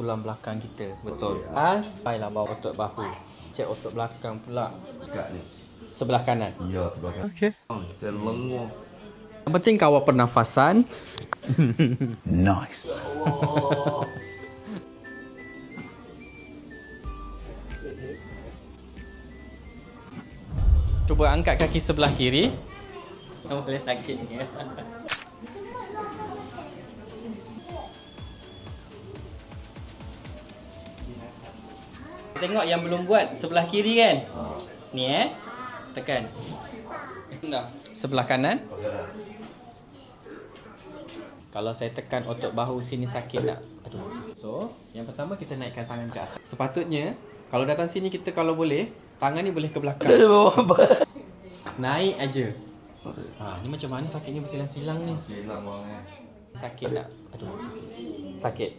tulang belakang kita. Betul. As, baiklah bawah otot bahu. Cek otot belakang pula. Sekat ni. Sebelah kanan. Ya, belakang. Okey. Oh, saya lengur. Yang penting kawal pernafasan. Nice. Cuba angkat kaki sebelah kiri. Kamu boleh sakit ni. Tengok yang belum buat sebelah kiri kan? Ni eh. Tekan. Dah. Sebelah kanan. Kalau saya tekan otot bahu sini sakit tak? Aduh. So, yang pertama kita naikkan tangan ke atas. Sepatutnya, kalau datang sini kita kalau boleh, tangan ni boleh ke belakang. Naik aja. Ha, ni macam mana sakitnya bersilang-silang ni? Silang bang eh. Sakit tak? Aduh. Sakit.